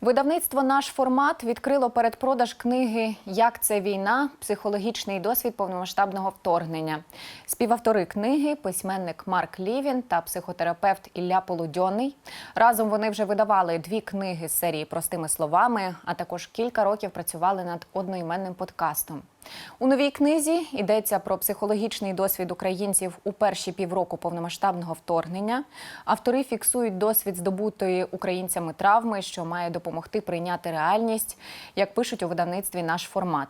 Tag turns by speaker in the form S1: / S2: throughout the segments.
S1: Видавництво наш формат відкрило передпродаж книги Як це війна? Психологічний досвід повномасштабного вторгнення. Співавтори книги, письменник Марк Лівін та психотерапевт Ілля Полудьоний. Разом вони вже видавали дві книги з серії простими словами, а також кілька років працювали над одноіменним подкастом. У новій книзі йдеться про психологічний досвід українців у перші півроку повномасштабного вторгнення. Автори фіксують досвід здобутої українцями травми, що має допомогти прийняти реальність, як пишуть у видавництві наш формат.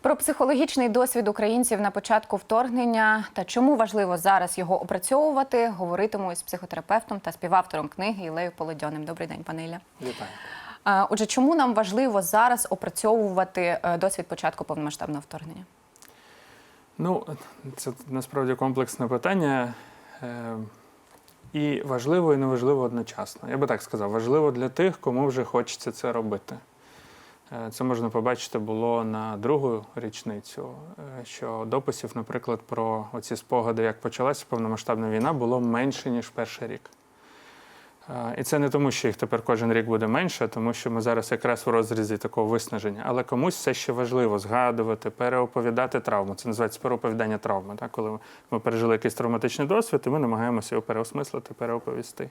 S1: Про психологічний досвід українців на початку вторгнення та чому важливо зараз його опрацьовувати, говоритиму з психотерапевтом та співавтором книги Ілею Полодьоним. Добрий день, пане Ілля.
S2: Вітаю.
S1: А, Отже, чому нам важливо зараз опрацьовувати е, досвід початку повномасштабного вторгнення?
S2: Ну, це насправді комплексне питання. Е, І важливо, і неважливо одночасно. Я би так сказав, важливо для тих, кому вже хочеться це робити. Е, Це можна побачити було на другу річницю, е, що дописів, наприклад, про оці спогади, як почалася повномасштабна війна, було менше, ніж перший рік. І це не тому, що їх тепер кожен рік буде менше, а тому що ми зараз якраз в розрізі такого виснаження. Але комусь все ще важливо згадувати, переоповідати травму. Це називається переоповідання травми. Так? Коли ми пережили якийсь травматичний досвід, і ми намагаємося його переосмислити, переоповісти.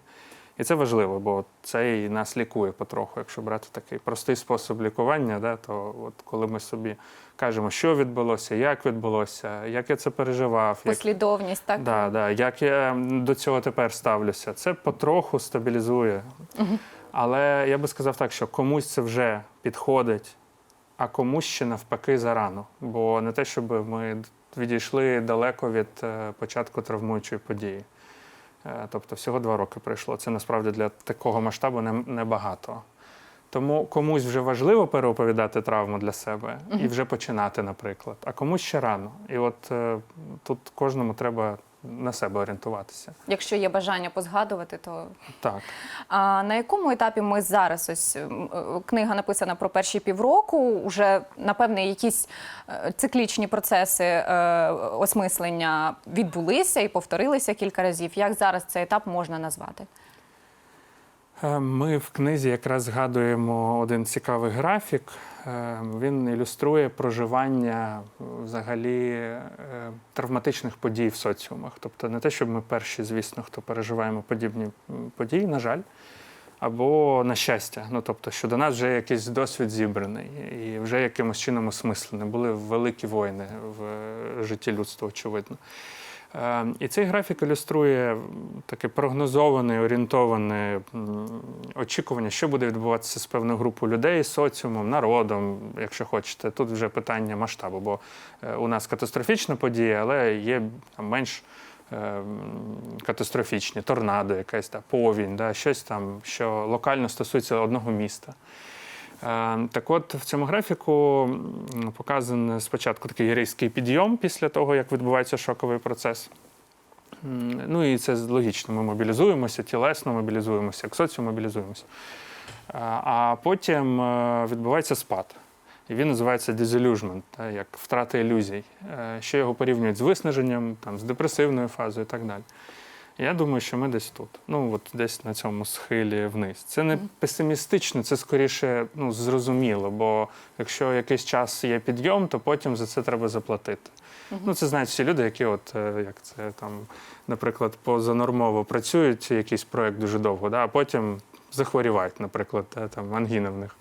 S2: І це важливо, бо це і нас лікує потроху. Якщо брати такий простий спосіб лікування, да, то от коли ми собі кажемо, що відбулося, як відбулося, як я це переживав, як
S1: Послідовність, так?
S2: Да, да. Як я до цього тепер ставлюся, це потроху стабілізує. Але я би сказав так, що комусь це вже підходить, а комусь ще навпаки зарано. Бо не те, щоб ми відійшли далеко від е, початку травмуючої події. Е, Тобто всього два роки пройшло. Це насправді для такого масштабу не- небагато. Тому комусь вже важливо переоповідати травму для себе і вже починати, наприклад, а комусь ще рано. І от е, тут кожному треба на себе орієнтуватися.
S1: Якщо є бажання позгадувати, то
S2: Так.
S1: а на якому етапі ми зараз? Ось е, книга написана про перші півроку. Уже напевне якісь е, циклічні процеси е, осмислення відбулися і повторилися кілька разів. Як зараз цей етап можна назвати?
S2: Е, Ми в книзі якраз згадуємо один цікавий графік. Е, Він ілюструє проживання е, взагалі травматичних подій в соціумах. Тобто не те, щоб ми перші, звісно, хто переживаємо подібні події, на жаль, або на щастя. Ну тобто, що до нас вже якийсь досвід зібраний і вже якимось чином осмислений. Були великі воїни в житті людства, очевидно. Е, І цей графік ілюструє таке прогнозоване, орієнтоване очікування, що буде відбуватися з певною групою людей, соціумом, народом, якщо хочете. Тут вже питання масштабу, бо е, у нас катастрофічна подія, але є менш е, катастрофічні торнадо, якась та повінь, да, щось там, що локально стосується одного міста. Е, Так от в цьому графіку показаний спочатку такий різкий підйом після того, як відбувається шоковий процес. Ну і це логічно. Ми мобілізуємося, тілесно мобілізуємося, як соціум мобілізуємося. Е, А потім е, відбувається спад. І він називається disillusionment, як втрата ілюзій, що його порівнюють з виснаженням, там, з депресивною фазою і так далі. Я думаю, що ми десь тут. Ну, от десь на цьому схилі вниз. Це не песимістично, це скоріше ну, зрозуміло, бо якщо якийсь час є підйом, то потім за це треба заплатити. Ну, це знають всі люди, які, от, е, як це там, наприклад, позанормово працюють якийсь проєкт дуже довго, да, а потім захворівають, наприклад, е, там, ангіна в них.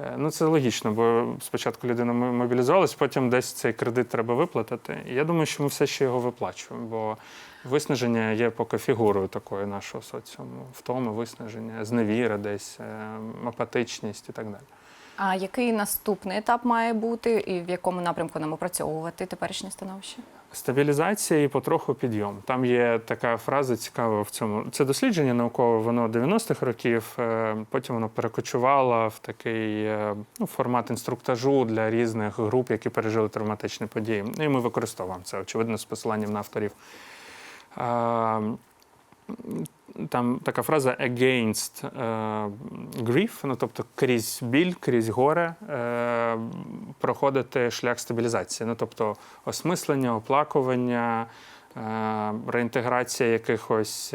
S2: Е, Ну, це логічно, бо спочатку людина мобілізувалась, потім десь цей кредит треба виплатити. І я думаю, що ми все ще його виплачуємо, бо виснаження є поки фігурою такою нашого соціуму. Втоми, виснаження, зневіра десь, е, апатичність і так далі.
S1: А який наступний етап має бути, і в якому напрямку нам опрацьовувати теперішнє становище?
S2: Стабілізація і потроху підйом. Там є така фраза цікава в цьому. Це дослідження наукове, воно 90-х років. е, Потім воно перекочувало в такий е, ну, формат інструктажу для різних груп, які пережили травматичні події. Ну, І ми використовуємо це, очевидно, з посиланням на авторів. Там така фраза against е, grief, ну тобто крізь біль, крізь горе е, проходити шлях стабілізації. Ну тобто осмислення, оплакування, е, реінтеграція якихось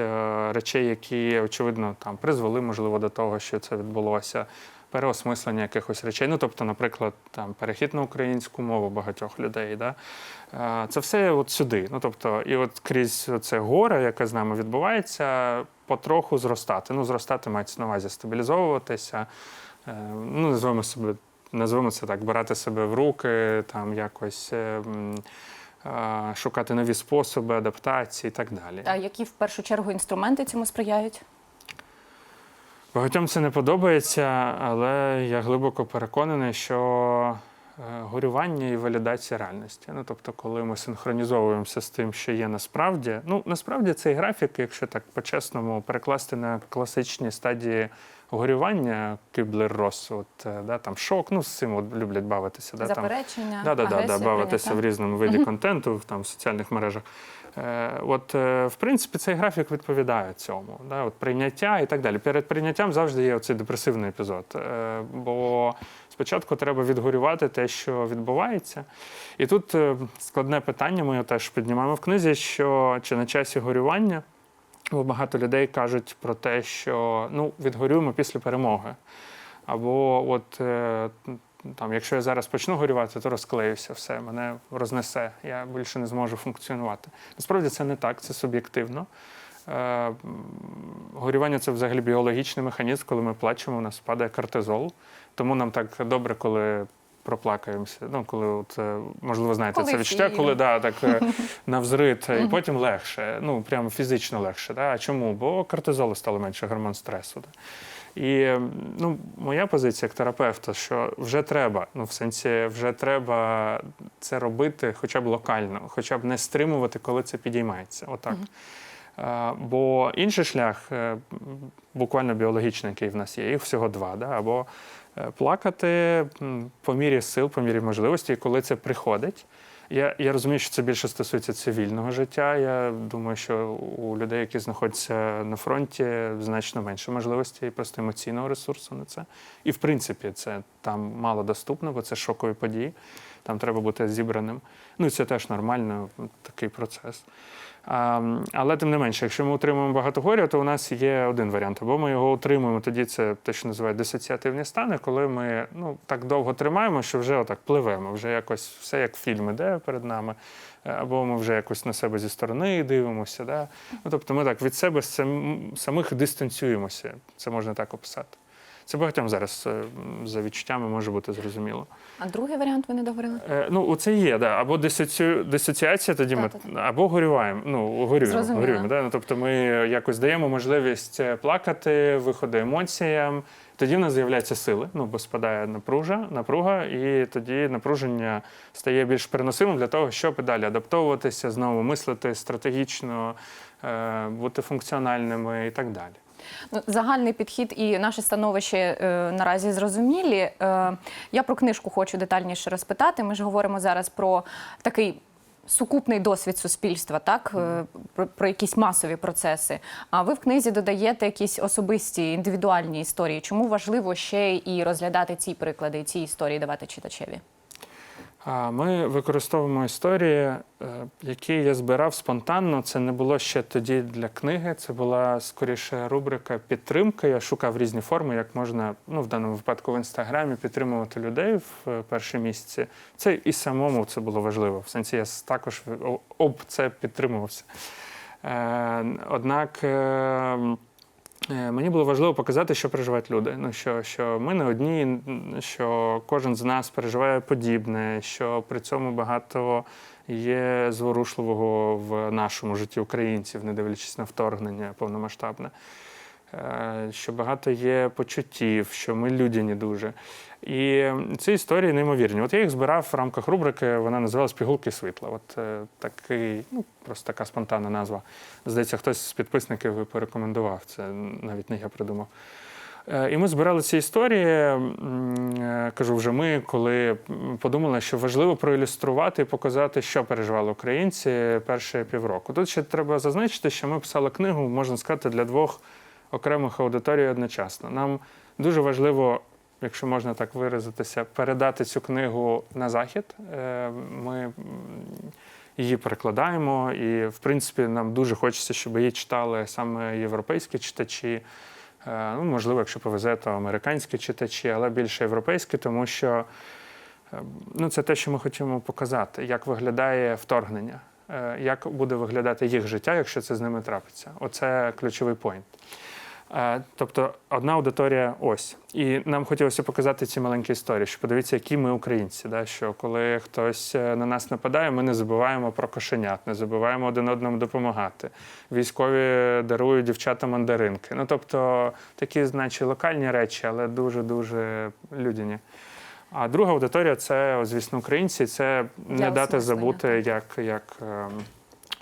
S2: речей, які очевидно там призвели, можливо, до того, що це відбулося. Переосмислення якихось речей. Ну, тобто, наприклад, там перехід на українську мову багатьох людей. Да? Е, Це все от сюди. Ну, тобто, і от крізь це горе, яке з нами відбувається, потроху зростати. Ну, зростати мається на увазі стабілізовуватися. Е, Ну, називаємо себе, називаємо це так, брати себе в руки, там якось. е, Шукати нові способи адаптації і так далі.
S1: А які в першу чергу інструменти цьому сприяють?
S2: Багатьом це не подобається, але я глибоко переконаний, що е, горювання і валідація реальності. Ну, тобто, коли ми синхронізовуємося з тим, що є насправді, ну насправді цей графік, якщо так по-чесному перекласти на класичні стадії горювання, Кіблер-Росс, от е, да, там шок, ну з цим от люблять бавитися. Да, там,
S1: Заперечення,
S2: Да, да, да, да, бавитися
S1: прийняття?
S2: в різному виді контенту, в соціальних мережах. Е, от, е, в принципі, цей графік відповідає цьому. Да? От, прийняття і так далі. Перед прийняттям завжди є оцей депресивний епізод. Е, бо спочатку треба відгорювати те, що відбувається. І тут складне питання, ми його теж піднімаємо в книзі, що чи на часі горювання. Бо багато людей кажуть про те, що ну, відгорюємо після перемоги. Або от там, якщо я зараз почну горювати, то розклеюся, все, мене рознесе, я більше не зможу функціонувати. Насправді це не так, це суб'єктивно. Е, горювання це взагалі біологічний механізм, коли ми плачемо, у нас падає кортизол. Тому нам так добре, коли проплакаємося. Ну, коли от, е, можливо, знаєте,
S1: Коли
S2: це відчуття,
S1: фільм.
S2: коли да, так е, навзрит, і потім легше, ну прям фізично легше. Да? А чому? Бо кортизолу стало менше, гормон стресу. Да? І ну, моя позиція як терапевта, що вже треба, ну в сенсі, вже треба це робити хоча б локально, хоча б не стримувати, коли це підіймається. Отак. Е, Бо інший шлях, е, буквально біологічний, який в нас є, їх всього два. Да? Або е, плакати по мірі сил, по мірі можливості, і коли це приходить. Я, я розумію, що це більше стосується цивільного життя. Я думаю, що у людей, які знаходяться на фронті, значно менше можливостей просто емоційного ресурсу на це. І в принципі, це там мало доступно, бо це шокові події. Там треба бути зібраним. Ну і це теж нормально, такий процес. Але тим не менше, якщо ми утримуємо багато горя, то у нас є один варіант. Або ми його утримуємо, тоді це те, що називають дисоціативні стани, коли ми ну, так довго тримаємо, що вже отак пливемо, вже якось все як фільм іде перед нами, Е, або ми вже якось на себе зі сторони дивимося. Да? Ну, тобто ми так від себе самих дистанціюємося. Це можна так описати. Це багатьом зараз е, за відчуттями може бути зрозуміло.
S1: А другий варіант ви не договорили?
S2: Е, ну, оце є, да. або дисоці... дисоціація, тоді ми або горюємо. Ну, горюємо, горюємо да? ну, тобто ми якось даємо можливість е, плакати, виходу емоціям. Тоді в нас з'являються сили, ну бо спадає напружа, напруга, і тоді напруження стає більш переносимим для того, щоб далі адаптовуватися, знову мислити стратегічно, е, бути функціональними і так далі.
S1: Ну, загальний підхід і наше становище наразі зрозумілі. Е, я про книжку хочу детальніше розпитати. Ми ж говоримо зараз про такий. Сукупний досвід суспільства, так е, про, про якісь масові процеси. А ви в книзі додаєте якісь особисті індивідуальні історії. Чому важливо ще і розглядати ці приклади, ці історії давати читачеві?
S2: Ми використовуємо історії, е, які я збирав спонтанно. Це не було ще тоді для книги. Це була скоріше рубрика підтримки. Я шукав різні форми, як можна, ну в даному випадку в інстаграмі підтримувати людей в е, перші місяці. Це і самому це було важливо. В сенсі я також об це підтримувався. Е, Однак. Е, Мені було важливо показати, що переживають люди. Ну що, що ми не одні, що кожен з нас переживає подібне, що при цьому багато є зворушливого в нашому житті українців, не дивлячись на вторгнення повномасштабне. Е, Що багато є почуттів, що ми людяні дуже. І ці історії неймовірні. От я їх збирав в рамках рубрики, вона називалась Пігулки світла. От е, такий, ну просто така спонтанна назва. Здається, хтось з підписників порекомендував. Це навіть не я придумав. Е, І ми збирали ці історії. е, Кажу, вже ми, коли подумали, що важливо проілюструвати і показати, що переживали українці перші півроку. Тут ще треба зазначити, що ми писали книгу, можна сказати, для двох окремих аудиторій одночасно. Нам дуже важливо, якщо можна так виразитися, передати цю книгу на захід. Е, Ми її перекладаємо, і в принципі нам дуже хочеться, щоб її читали саме європейські читачі. Е, Ну, можливо, якщо повезе, то американські читачі, але більше європейські, тому що е, ну, це те, що ми хочемо показати, як виглядає вторгнення, як буде виглядати їх життя, якщо це з ними трапиться. Оце ключовий поінт. Е, Тобто одна аудиторія ось. І нам хотілося показати ці маленькі історії, що подивіться, які ми українці. Да? Що коли хтось е, на нас нападає, ми не забуваємо про кошенят, не забуваємо один одному допомагати. Військові дарують дівчатам мандаринки. Ну тобто такі, значить, локальні речі, але дуже-дуже людяні. А друга аудиторія це, звісно, українці. Це не дати забути, як, як, ем,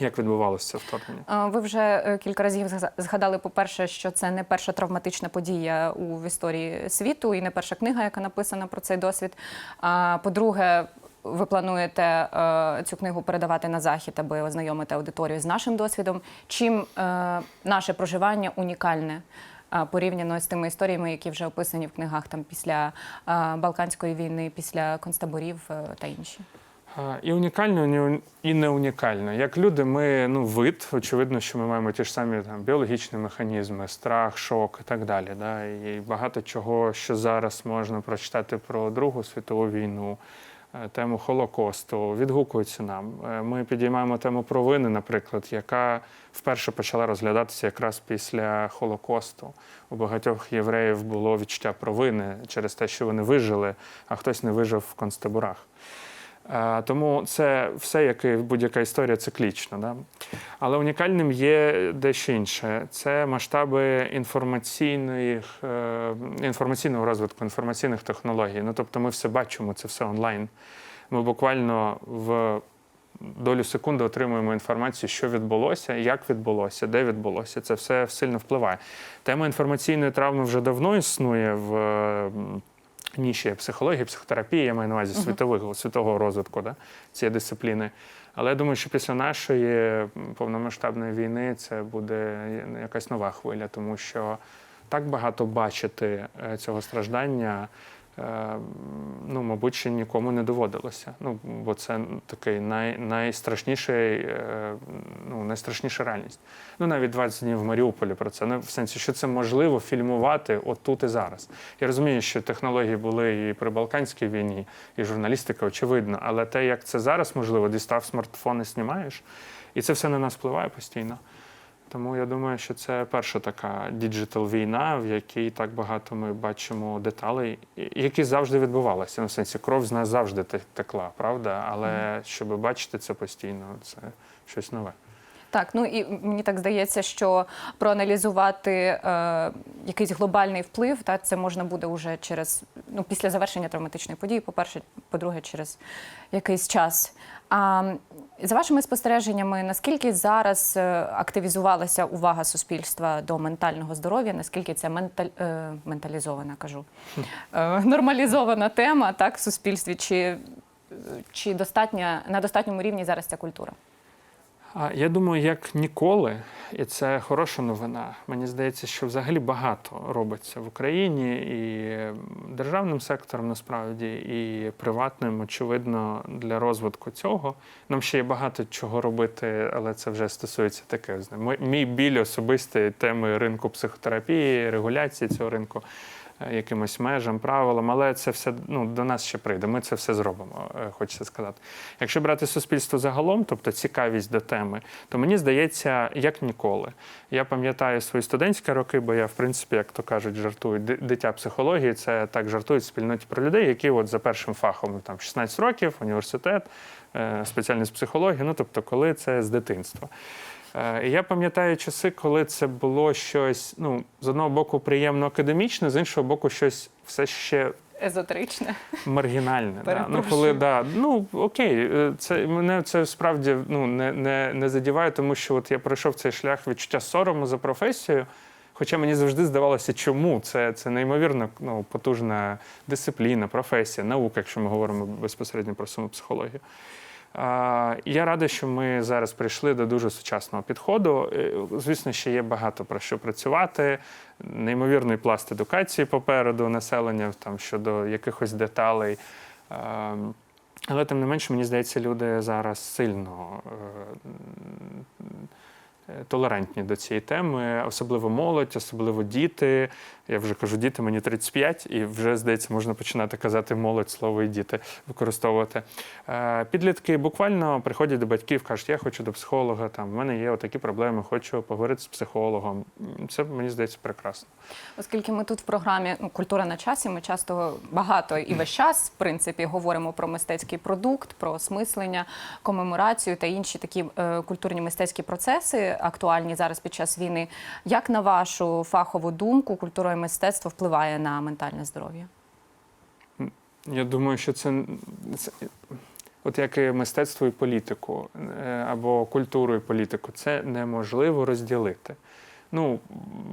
S2: як відбувалося це вторгнення.
S1: Е, Ви вже е, кілька разів зга- згадали, по-перше, що це не перша травматична подія у історії світу і не перша книга, яка написана про цей досвід. А по-друге, ви плануєте е, цю книгу передавати на захід, аби ознайомити аудиторію з нашим досвідом. Чим е, наше проживання унікальне? е, Порівняно з тими історіями, які вже описані в книгах там після е, Балканської війни, після концтаборів е, та інші.
S2: І унікально, і не- унікально. Як люди, ми ну, вид, очевидно, що ми маємо ті ж самі там, біологічні механізми, страх, шок і так далі. Да? І багато чого, що зараз можна прочитати про Другу світову війну, е, тему Холокосту, відгукуються нам. Е, Ми підіймаємо тему провини, наприклад, яка вперше почала розглядатися якраз після Холокосту. У багатьох євреїв було відчуття провини через те, що вони вижили, а хтось не вижив в концтаборах. Е, Тому це все, як і будь-яка історія, циклічна. Да? Але унікальним є дещо інше. Це масштаби інформаційних, е, інформаційного розвитку, інформаційних технологій. Ну, тобто ми все бачимо, це все онлайн. Ми буквально в долю секунди отримуємо інформацію, що відбулося, як відбулося, де відбулося. Це все сильно впливає. Тема інформаційної травми вже давно існує в ніші психології, психотерапії, я маю на увазі світового, світового розвитку да, цієї дисципліни. Але я думаю, що після нашої повномасштабної війни це буде якась нова хвиля, тому що так багато бачити е, цього страждання. Е, Ну, мабуть, ще нікому не доводилося. Ну, бо це такий най, найстрашніший, е, ну, найстрашніша реальність. Ну, навіть 20 днів в Маріуполі про це. Ну, в сенсі, що це можливо фільмувати отут і зараз. Я розумію, що технології були і при Балканській війні, і журналістика, очевидно, але те, як це зараз можливо, дістав смартфон і знімаєш, і це все на нас впливає постійно. Тому я думаю, що це перша така діджитал війна, в якій так багато ми бачимо деталей, які завжди відбувалися. Ну, в сенсі, кров з нас завжди текла, правда? Але щоб бачити це постійно, це щось нове.
S1: Так, ну і мені так здається, що проаналізувати е, якийсь глобальний вплив, та це можна буде уже через ну після завершення травматичної події. По-перше, по-друге, через якийсь час. А за вашими спостереженнями, наскільки зараз е, активізувалася увага суспільства до ментального здоров'я? Наскільки це менталь, е, менталізована, кажу, е, нормалізована тема так в суспільстві? Чи, чи достатня на достатньому рівні зараз ця культура?
S2: Я думаю, як ніколи, і це хороша новина. Мені здається, що взагалі багато робиться в Україні і державним сектором насправді, і приватним, очевидно, для розвитку цього. Нам ще є багато чого робити, але це вже стосується таке. Мій біль особистої теми ринку психотерапії, регуляції цього ринку. Е, Якимось межам, правилам, але це все ну, до нас ще прийде. Ми це все зробимо, е, хочеться сказати. Якщо брати суспільство загалом, тобто цікавість до теми, то мені здається, як ніколи. Я пам'ятаю свої студентські роки, бо я, в принципі, як то кажуть, жартую, дитя психології, це так жартують в спільноті про людей, які от за першим фахом там 16 років, університет, е, спеціальність психології, ну тобто, коли це з дитинства. Е, і Я пам'ятаю часи, коли це було щось, ну, з одного боку, приємно академічне, з іншого боку, щось все ще
S1: Езотеричне.
S2: маргінальне. Да. Ну, коли, да, ну окей, е, це мене це справді ну, не, не, не задіває, тому що от я пройшов цей шлях відчуття сорому за професію. Хоча мені завжди здавалося, чому це, це неймовірно ну, потужна дисципліна, професія, наука, якщо ми говоримо безпосередньо про саму психологію. Я радий, що ми зараз прийшли до дуже сучасного підходу. Е, Звісно, ще є багато про що працювати. Неймовірний пласт едукації попереду населення там щодо якихось деталей. Але тим не менше, мені здається, люди зараз сильно е, толерантні до цієї теми, особливо молодь, особливо діти. Я вже кажу, діти мені 35, і вже здається, можна починати казати молодь слово і діти використовувати. Е, Підлітки буквально приходять до батьків, кажуть, я хочу до психолога, там в мене є такі проблеми, хочу поговорити з психологом. Це мені здається прекрасно.
S1: Оскільки ми тут в програмі ну, Культура на часі, ми часто багато і весь час, в принципі, говоримо про мистецький продукт, про осмислення, комеморацію та інші такі е, культурні мистецькі процеси, актуальні зараз під час війни. Як на вашу фахову думку, культура мистецтво впливає на ментальне здоров'я?
S2: Я думаю, що це, от як і мистецтво і політику, е, або культуру і політику, це неможливо розділити. Ну,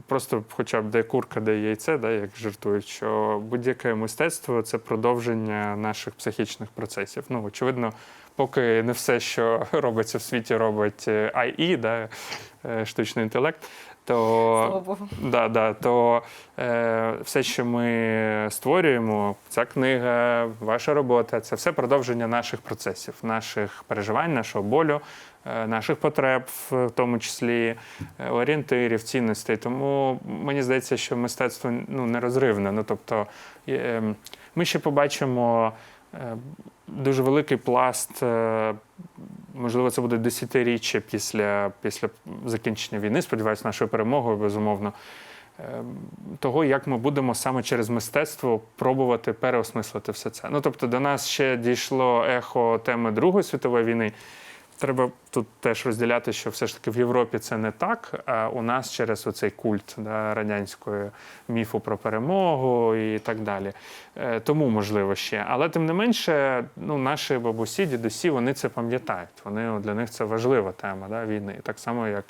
S2: просто хоча б де курка, де яйце, да, як жартують, що будь-яке мистецтво це продовження наших психічних процесів. Ну, очевидно, поки не все, що робиться в світі, робить е, AI, да, е, штучний інтелект, то Да, да, то е, все, що ми створюємо, ця книга, ваша робота, це все продовження наших процесів, наших переживань, нашого болю, е, наших потреб, в тому числі е, орієнтирів, цінностей. Тому мені здається, що мистецтво ну, нерозривне. Ну, тобто, е, ми ще побачимо. Е, Дуже великий пласт, е, можливо, це буде десятиріччя після, після закінчення війни, сподіваюся, нашою перемогою, безумовно, е, того, як ми будемо саме через мистецтво пробувати переосмислити все це. Ну, тобто, до нас ще дійшло ехо теми Другої світової війни. Треба тут теж розділяти, що все ж таки в Європі це не так, а у нас через оцей культ да, радянської міфу про перемогу і так далі. Е, Тому можливо ще. Але тим не менше, ну, наші бабусі, дідусі, вони це пам'ятають. Вони для них це важлива тема да, війни, так само як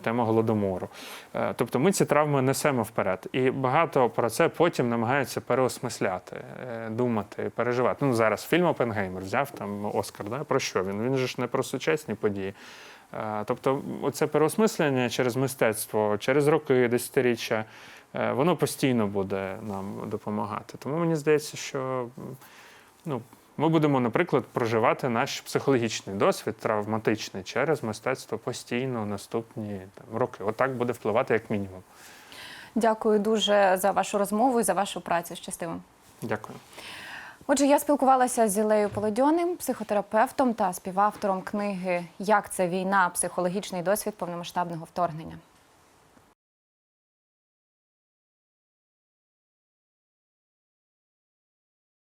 S2: тема голодомору. Е, Тобто ми ці травми несемо вперед. І багато про це потім намагаються переосмисляти, е, думати, переживати. Ну, зараз фільм Опенгеймер взяв там Оскар. Да? Про що він? Він же ж не про сучасні події. Е, Тобто, оце переосмислення через мистецтво, через роки, десятиріччя, е, воно постійно буде нам допомагати. Тому мені здається, що ну, ми будемо, наприклад, проживати наш психологічний досвід, травматичний через мистецтво постійно наступні там, роки. Отак буде впливати як мінімум.
S1: Дякую дуже за вашу розмову і за вашу працю. Щастиво.
S2: Дякую.
S1: Отже, я спілкувалася з Ілею Полодьоним, психотерапевтом та співавтором книги Як це війна? Психологічний досвід повномасштабного вторгнення.